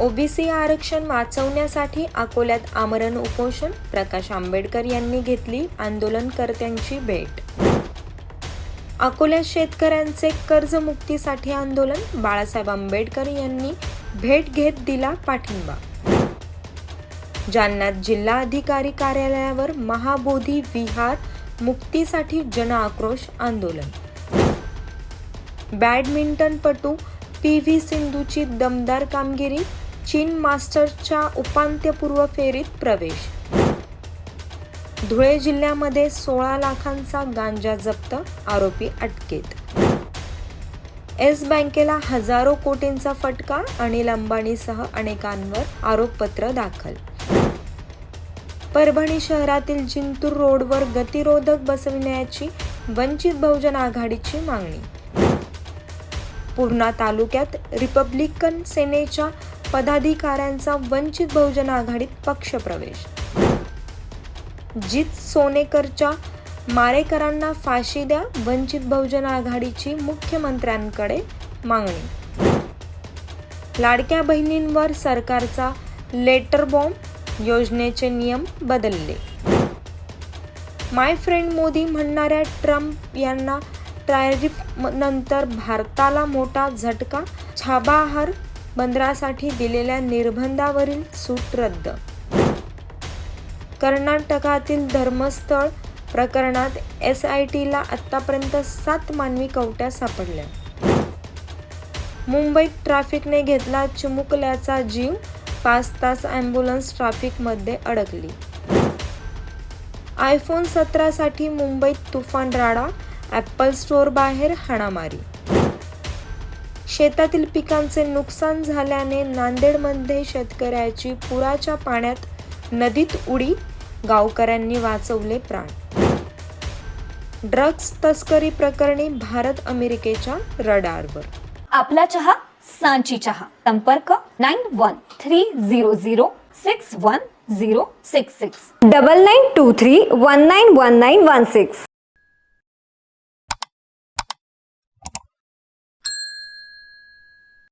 OBC आरक्षण वाचवण्यासाठी अकोल्यात आमरण उपोषण प्रकाश आंबेडकर यांनी घेतली आंदोलनकर्त्यांची भेट. अकोल्यात शेतकऱ्यांचे कर्जमुक्तीसाठी आंदोलन बाळासाहेब आंबेडकर यांनी भेट घेत दिला पाठिंबा. जालन्यात जिल्हाधिकारी कार्यालयावर महाबोधी विहार मुक्तीसाठी जनआक्रोश आंदोलन. बॅडमिंटनपटू पी व्ही सिंधूची दमदार कामगिरी चीन मास्टर्सच्या उपांत्यपूर्व फेरीत प्रवेश. धुळे जिल्ह्यामध्ये सोळा लाखांचा गांजा जप्त आरोपी अटकेत. येस बँकेला हजारो कोटींचा फटका अनिल अंबानीसह अनेकांवर आरोपपत्र दाखल. परभणी शहरातील जिंतूर रोडवर गतिरोधक बसविण्याची वंचित बहुजन आघाडीची मागणी. पूर्णा तालुक्यात रिपब्लिकन सेनेच्या पदाधिकाऱ्यांचा वंचित बहुजन आघाडीत पक्षप्रवेश. जित सोनेकरच्या मारेकरांना फाशी द्या वंचित बहुजन आघाडीची मुख्यमंत्र्यांकडे मागणी. लाडक्या बहिणींवर सरकारचा लेटर बॉम्ब योजनेचे नियम बदलले. माय फ्रेंड मोदी म्हणणाऱ्या ट्रम्प यांना नंतर भारताला मोठा झटका छाबाहार बंदरासाठी दिलेल्या निर्बंधावरील सूट रद्द. कर्नाटकातील धर्मस्थळ प्रकरणात एस आय टीला आत्तापर्यंत सात मानवी कवट्या सापडल्या. मुंबईत ट्रॅफिकने घेतला चिमुकल्याचा जीव पाच तास ॲम्ब्युलन्स ट्रॅफिकमध्ये अडकली. आयफोन सतरासाठी मुंबईत तुफान राडा ॲपल स्टोअर बाहेर हाणामारी. शेतातील पिकांचे नुकसान झाल्याने नांदेडमध्ये शेतकऱ्याची पुराच्या पाण्यात नदीत उडी गावकऱ्यांनी वाचवले प्राण. ड्रग्ज तस्करी प्रकरणी भारत अमेरिकेच्या रडारवर. आपला चहा सांची चहा. संपर्क nine one three zero zero six one zero six six. Double nine two three one nine one nine one six.